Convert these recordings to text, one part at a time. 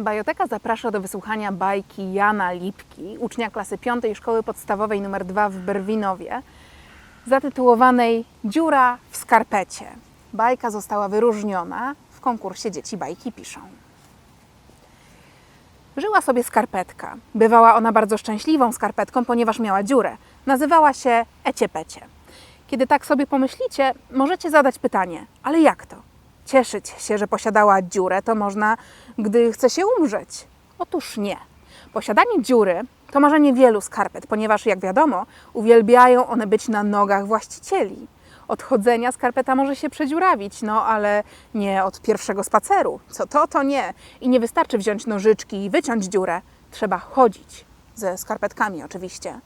Bajoteka zaprasza do wysłuchania bajki Jana Lipki, ucznia klasy 5 Szkoły Podstawowej nr 2 w Berwinowie, zatytułowanej Dziura w skarpecie. Bajka została wyróżniona w konkursie Dzieci Bajki Piszą. Żyła sobie skarpetka. Bywała ona bardzo szczęśliwą skarpetką, ponieważ miała dziurę. Nazywała się Eciepecie. Kiedy tak sobie pomyślicie, możecie zadać pytanie, ale jak to? Cieszyć się, że posiadała dziurę, to można, gdy chce się umrzeć. Otóż nie. Posiadanie dziury to marzenie wielu skarpet, ponieważ, jak wiadomo, uwielbiają one być na nogach właścicieli. Od chodzenia skarpeta może się przedziurawić, no ale nie od pierwszego spaceru. Co to, to nie. I nie wystarczy wziąć nożyczki i wyciąć dziurę. Trzeba chodzić. Ze skarpetkami oczywiście.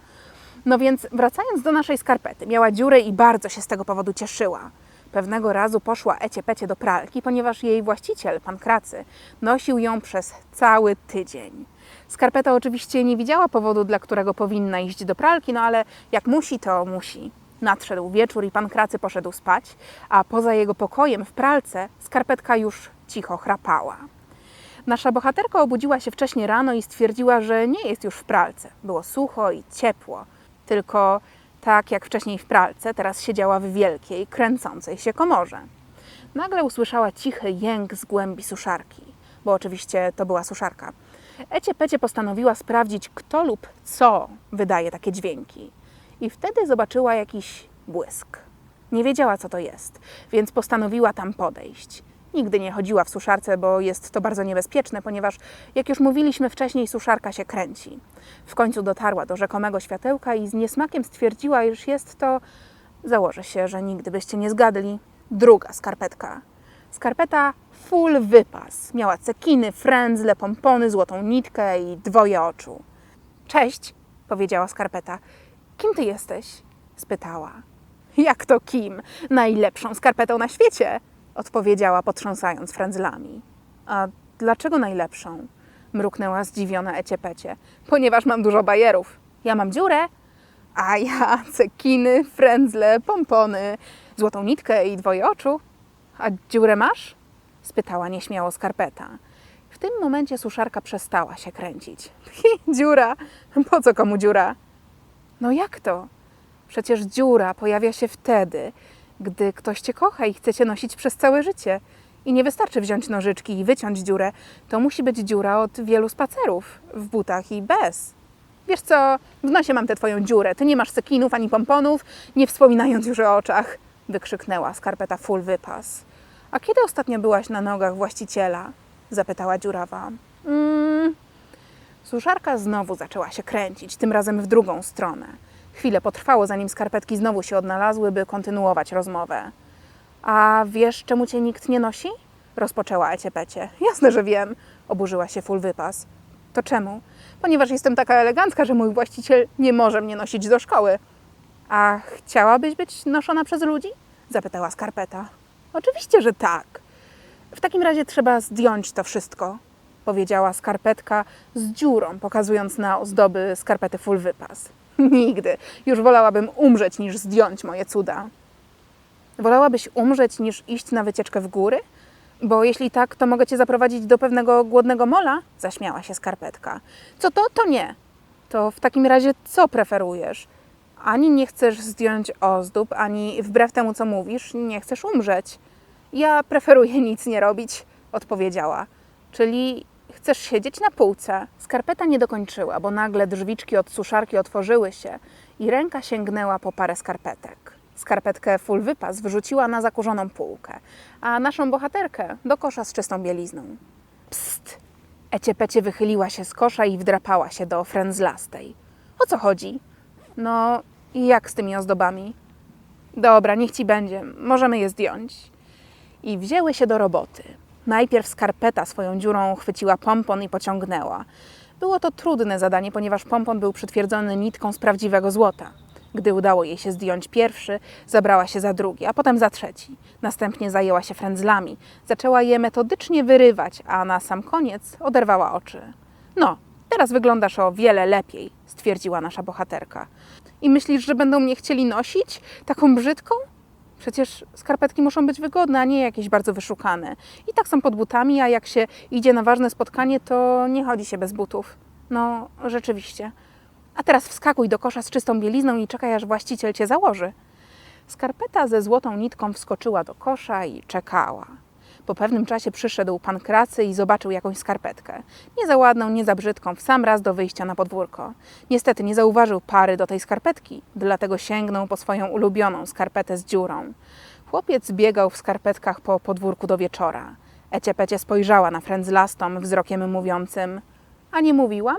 No więc wracając do naszej skarpety, miała dziurę i bardzo się z tego powodu cieszyła. Pewnego razu poszła Ecie-Pecie do pralki, ponieważ jej właściciel, pan Kracy, nosił ją przez cały tydzień. Skarpeta oczywiście nie widziała powodu, dla którego powinna iść do pralki, no ale jak musi, to musi. Nadszedł wieczór i pan Kracy poszedł spać, a poza jego pokojem w pralce skarpetka już cicho chrapała. Nasza bohaterka obudziła się wcześnie rano i stwierdziła, że nie jest już w pralce. Było sucho i ciepło. Tylko tak jak wcześniej w pralce, teraz siedziała w wielkiej, kręcącej się komorze. Nagle usłyszała cichy jęk z głębi suszarki, bo oczywiście to była suszarka. Ecie Pecie postanowiła sprawdzić, kto lub co wydaje takie dźwięki. I wtedy zobaczyła jakiś błysk. Nie wiedziała, co to jest, więc postanowiła tam podejść. Nigdy nie chodziła w suszarce, bo jest to bardzo niebezpieczne, ponieważ, jak już mówiliśmy wcześniej, suszarka się kręci. W końcu dotarła do rzekomego światełka i z niesmakiem stwierdziła, iż jest to, założę się, że nigdy byście nie zgadli, druga skarpetka. Skarpeta full wypas. Miała cekiny, frędzle, pompony, złotą nitkę i dwoje oczu. Cześć, powiedziała skarpeta. Kim ty jesteś? spytała. Jak to kim? Najlepszą skarpetą na świecie, odpowiedziała, potrząsając frędzlami. A dlaczego najlepszą? mruknęła zdziwiona Eciepecie. Ponieważ mam dużo bajerów. Ja mam dziurę, a ja cekiny, frędzle, pompony, złotą nitkę i dwoje oczu. A dziurę masz? spytała nieśmiało skarpeta. W tym momencie suszarka przestała się kręcić. dziura? Po co komu dziura? No jak to? Przecież dziura pojawia się wtedy, gdy ktoś cię kocha i chce cię nosić przez całe życie. I nie wystarczy wziąć nożyczki i wyciąć dziurę. To musi być dziura od wielu spacerów, w butach i bez. Wiesz co, w nosie mam tę twoją dziurę. Ty nie masz cekinów ani pomponów, nie wspominając już o oczach, wykrzyknęła skarpeta full wypas. A kiedy ostatnio byłaś na nogach właściciela? zapytała dziurawa. Mm. Suszarka znowu zaczęła się kręcić, tym razem w drugą stronę. Chwilę potrwało, zanim skarpetki znowu się odnalazły, by kontynuować rozmowę. A wiesz, czemu cię nikt nie nosi? Rozpoczęła Eciepecie. Jasne, że wiem, oburzyła się full wypas. To czemu? Ponieważ jestem taka elegancka, że mój właściciel nie może mnie nosić do szkoły. A chciałabyś być noszona przez ludzi? Zapytała skarpeta. Oczywiście, że tak. W takim razie trzeba zdjąć to wszystko, powiedziała skarpetka z dziurą, pokazując na ozdoby skarpety full wypas. Nigdy. Już wolałabym umrzeć niż zdjąć moje cuda. Wolałabyś umrzeć niż iść na wycieczkę w góry? Bo jeśli tak, to mogę cię zaprowadzić do pewnego głodnego mola? Zaśmiała się skarpetka. Co to? To nie. To w takim razie co preferujesz? Ani nie chcesz zdjąć ozdób, ani wbrew temu, co mówisz, nie chcesz umrzeć. Ja preferuję nic nie robić, odpowiedziała. Czyli chcesz siedzieć na półce? Skarpeta nie dokończyła, bo nagle drzwiczki od suszarki otworzyły się i ręka sięgnęła po parę skarpetek. Skarpetkę full wypas wyrzuciła na zakurzoną półkę, a naszą bohaterkę do kosza z czystą bielizną. Psst! Eciepecie wychyliła się z kosza i wdrapała się do frędzlastej. O co chodzi? No, jak z tymi ozdobami? Dobra, niech ci będzie. Możemy je zdjąć. I wzięły się do roboty. Najpierw skarpeta swoją dziurą chwyciła pompon i pociągnęła. Było to trudne zadanie, ponieważ pompon był przytwierdzony nitką z prawdziwego złota. Gdy udało jej się zdjąć pierwszy, zabrała się za drugi, a potem za trzeci. Następnie zajęła się frędzlami. Zaczęła je metodycznie wyrywać, a na sam koniec oderwała oczy. No, teraz wyglądasz o wiele lepiej, stwierdziła nasza bohaterka. I myślisz, że będą mnie chcieli nosić? Taką brzydką? Przecież skarpetki muszą być wygodne, a nie jakieś bardzo wyszukane. I tak są pod butami, a jak się idzie na ważne spotkanie, to nie chodzi się bez butów. No, rzeczywiście. A teraz wskakuj do kosza z czystą bielizną i czekaj, aż właściciel cię założy. Skarpeta ze złotą nitką wskoczyła do kosza i czekała. Po pewnym czasie przyszedł pan Kracy i zobaczył jakąś skarpetkę. Nie za ładną, nie za brzydką, w sam raz do wyjścia na podwórko. Niestety nie zauważył pary do tej skarpetki, dlatego sięgnął po swoją ulubioną skarpetę z dziurą. Chłopiec biegał w skarpetkach po podwórku do wieczora. Ecie Pecie spojrzała na frędzlastą wzrokiem mówiącym – a nie mówiłam?